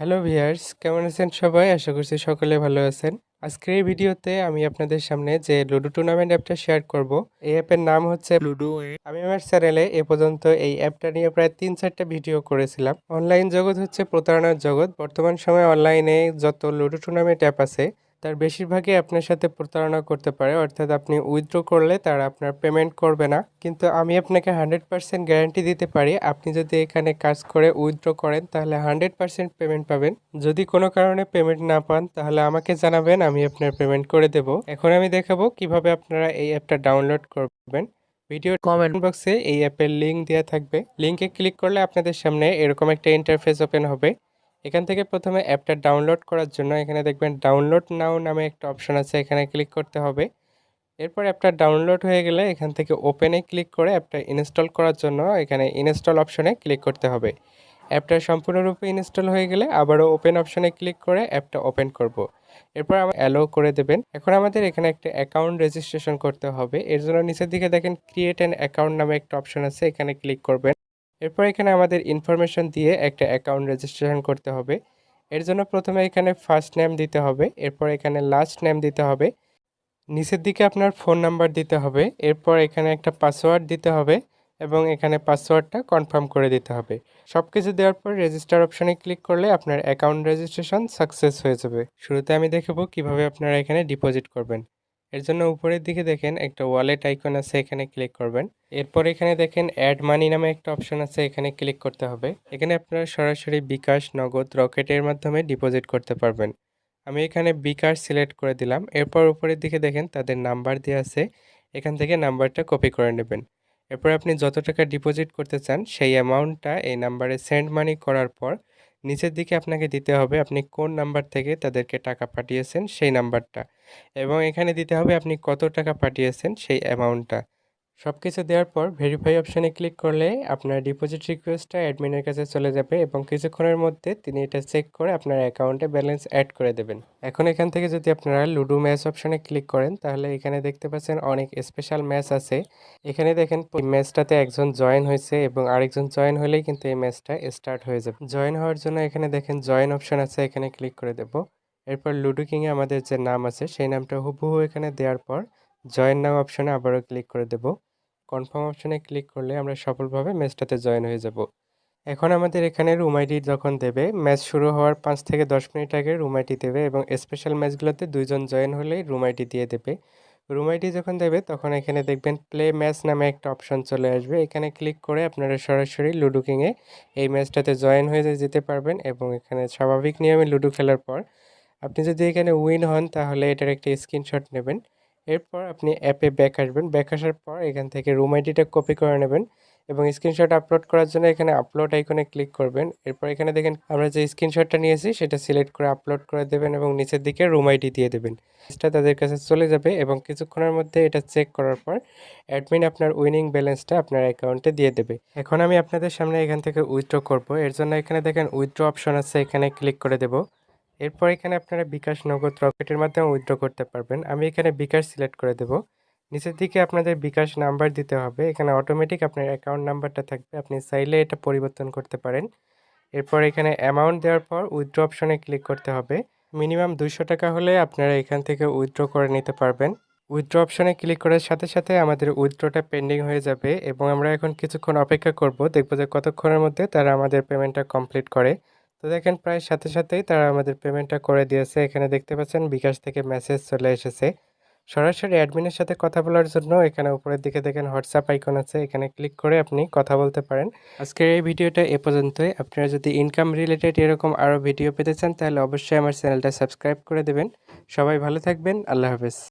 Hello viewers কেমন আছেন সবাই? আশা করছি সকলে ভালো আছেন। আজকের এই ভিডিওতে আমি আপনাদের সামনে যে লুডো টুর্নামেন্ট অ্যাপটা শেয়ার করব এই অ্যাপের নাম হচ্ছে লুডো আমি আমার চ্যানেলে এ পর্যন্ত এই অ্যাপটা নিয়ে প্রায় তিন চারটা ভিডিও করেছিলাম। অনলাইন জগৎ হচ্ছে প্রতারণার জগৎ। বর্তমান সময়ে অনলাইনে যত লুডো টুর্নামেন্ট অ্যাপ আছে তার বেশিরভাগই আপনার সাথে প্রতারণা করতে পারে, অর্থাৎ আপনি উইথড্র করলে তারা আপনার পেমেন্ট করবে না। কিন্তু আমি আপনাকে হান্ড্রেড পার্সেন্ট গ্যারান্টি দিতে পারি, আপনি যদি এখানে কাজ করে উইথড্র করেন, তাহলে হান্ড্রেড পার্সেন্ট পেমেন্ট পাবেন। যদি কোনো কারণে পেমেন্ট না পান, তাহলে আমাকে জানাবেন, আমি আপনার পেমেন্ট করে দেব। এখন আমি দেখাবো কীভাবে আপনারা এই অ্যাপটা ডাউনলোড করবেন। ভিডিও কমেন্ট বক্সে এই অ্যাপের লিঙ্ক দেওয়া থাকবে। লিঙ্কে ক্লিক করলে আপনাদের সামনে এরকম একটা ইন্টারফেস ওপেন হবে। এখান থেকে প্রথমে অ্যাপটা ডাউনলোড করার জন্য এখানে দেখবেন ডাউনলোড নাও নামে একটা অপশান আছে, এখানে ক্লিক করতে হবে। এরপর অ্যাপটা ডাউনলোড হয়ে গেলে এখান থেকে ওপেনে ক্লিক করে অ্যাপটা ইনস্টল করার জন্য এখানে ইনস্টল অপশনে ক্লিক করতে হবে। অ্যাপটা সম্পূর্ণরূপে ইনস্টল হয়ে গেলে আবারও ওপেন অপশনে ক্লিক করে অ্যাপটা ওপেন করব। এরপর আমরা অ্যালো করে দেবেন। এখন আমাদের এখানে একটা অ্যাকাউন্ট রেজিস্ট্রেশন করতে হবে। এর জন্য নিচের দিকে দেখেন ক্রিয়েট অ্যান অ্যাকাউন্ট নামে একটা অপশন আছে, এখানে ক্লিক করবেন। এরপর এখানে আমাদের ইনফরমেশন দিয়ে একটা অ্যাকাউন্ট রেজিস্ট্রেশন করতে হবে। এর জন্য প্রথমে এখানে ফার্স্ট নেম দিতে হবে, এরপর এখানে লাস্ট নেম দিতে হবে। নিচের দিকে আপনার ফোন নাম্বার দিতে হবে, এরপর এখানে একটা পাসওয়ার্ড দিতে হবে এবং এখানে পাসওয়ার্ডটা কনফার্ম করে দিতে হবে। সব কিছু দেওয়ার পর রেজিস্টার অপশানে ক্লিক করলে আপনার অ্যাকাউন্ট রেজিস্ট্রেশন সাকসেস হয়ে যাবে। শুরুতে আমি দেখাবো কীভাবে আপনারা এখানে ডিপোজিট করবেন। এর জন্য উপরের দিকে দেখেন একটা ওয়ালেট আইকন আছে, এখানে ক্লিক করবেন। এরপর এখানে দেখেন অ্যাড মানি নামে একটা অপশন আছে, এখানে ক্লিক করতে হবে। এখানে আপনারা সরাসরি বিকাশ নগদ রকেটের মাধ্যমে ডিপোজিট করতে পারবেন। আমি এখানে বিকাশ সিলেক্ট করে দিলাম। এরপর উপরের দিকে দেখেন তাদের নাম্বার দেওয়া আছে, এখান থেকে নাম্বারটা কপি করে নেবেন। এরপর আপনি যত টাকা ডিপোজিট করতে চান, সেই অ্যামাউন্টটা এই নাম্বারে সেন্ড মানি করার পর নিচের দিকে আপনাকে দিতে হবে আপনি কোন নাম্বার থেকে তাদেরকে টাকা পাঠিয়েছেন সেই নাম্বারটা এবং এখানে দিতে হবে আপনি কত টাকা পাঠিয়েছেন সেই অ্যামাউন্টটা সব কিছু দেওয়ার পর ভেরিফাই অপশানে ক্লিক করলে আপনার ডিপোজিট রিকোয়েস্টটা অ্যাডমিনের কাছে চলে যাবে এবং কিছুক্ষণের মধ্যে তিনি এটা চেক করে আপনার অ্যাকাউন্টে ব্যালেন্স অ্যাড করে দেবেন। এখন এখান থেকে যদি আপনারা লুডো ম্যাচ অপশানে ক্লিক করেন, তাহলে এখানে দেখতে পাচ্ছেন অনেক স্পেশাল ম্যাচ আছে। এখানে দেখেন ম্যাচটাতে একজন জয়েন হয়েছে এবং আরেকজন জয়েন হলেই কিন্তু এই ম্যাচটা স্টার্ট হয়ে যাবে। জয়েন হওয়ার জন্য এখানে দেখেন জয়েন অপশন আছে, এখানে ক্লিক করে দেব। এরপর লুডো কিংয়ে আমাদের যে নাম আছে, সেই নামটা হুবহু এখানে দেওয়ার পর জয়েন নাও অপশনে আবারও ক্লিক করে দেব। কনফার্ম অপশনে ক্লিক করলে আমরা সফলভাবে ম্যাচটাতে জয়েন হয়ে যাব। এখন আমাদের এখানে রুম আইডি যখন দেবে ম্যাচ শুরু হওয়ার পাঁচ থেকে দশ মিনিট আগে রুম আইডি দেবে এবং স্পেশাল ম্যাচগুলোতে দুইজন জয়েন হলেই রুম আইডি দিয়ে দেবে। রুম আইডি যখন দেবে, তখন এখানে দেখবেন প্লে ম্যাচ নামে একটা অপশন চলে আসবে। এখানে ক্লিক করে আপনারা সরাসরি লুডো কিংয়ে এই ম্যাচটাতে জয়েন হয়ে যেতে পারবেন এবং এখানে স্বাভাবিক নিয়মে লুডো খেলার পর আপনি যদি এখানে উইন হন, তাহলে এটার একটা স্ক্রিনশট নেবেন। এরপর আপনি অ্যাপে ব্যাক আসবেন। ব্যাক আসার পর এখান থেকে রুম আইডিটা কপি করে নেবেন এবং স্ক্রিনশট আপলোড করার জন্য এখানে আপলোড আইকনে ক্লিক করবেন। এরপর এখানে দেখেন আমরা যে স্ক্রিনশটটা নিয়েছি সেটা সিলেক্ট করে আপলোড করে দেবেন এবং নিচের দিকে রুম আইডি দিয়ে দেবেন। এটা তাদের কাছে চলে যাবে এবং কিছুক্ষণের মধ্যে এটা চেক করার পর অ্যাডমিন আপনার উইনিং ব্যালেন্সটা আপনার অ্যাকাউন্টে দিয়ে দেবে। এখন আমি আপনাদের সামনে এখান থেকে উইথড্র করব। এর জন্য এখানে দেখেন উইথড্র অপশন আছে, এখানে ক্লিক করে দেব। এরপর এখানে আপনারা বিকাশ নগদ রকেটের মাধ্যমে উইথড্র করতে পারবেন। আমি এখানে বিকাশ সিলেক্ট করে দেব। নিচের দিকে আপনাদের বিকাশ নাম্বার দিতে হবে। এখানে অটোমেটিক আপনার অ্যাকাউন্ট নাম্বারটা থাকবে। আপনি চাইলে এটা পরিবর্তন করতে পারেন। এরপর এখানে অ্যামাউন্ট দেওয়ার পর উইথড্র অপশনে ক্লিক করতে হবে। মিনিমাম দুইশো টাকা হলে আপনারা এখান থেকে উইথড্র করে নিতে পারবেন। উইথড্র অপশনে ক্লিক করার সাথে সাথে আমাদের উইথড্রটা পেন্ডিং হয়ে যাবে এবং আমরা এখন কিছুক্ষণ অপেক্ষা করব। দেখব যে কতক্ষণের মধ্যে তারা আমাদের পেমেন্টটা কমপ্লিট করে। তো দেখেন প্রায় সাথে সাথেই তারা আমাদের পেমেন্টটা করে দিয়েছে। এখানে দেখতে পাচ্ছেন বিকাশ থেকে মেসেজ চলে এসেছে। সরাসরি অ্যাডমিনের সাথে কথা বলার জন্য এখানে উপরের দিকে দেখেন হোয়াটসঅ্যাপ আইকন আছে। এখানে ক্লিক করে আপনি কথা বলতে পারেন। আজকের এই ভিডিওটা এ পর্যন্তই। আপনারা যদি ইনকাম রিলেটেড এরকম আরও ভিডিও পেতে চান, তাহলে অবশ্যই আমার চ্যানেলটা সাবস্ক্রাইব করে দেবেন। সবাই ভালো থাকবেন। আল্লাহ হাফেজ।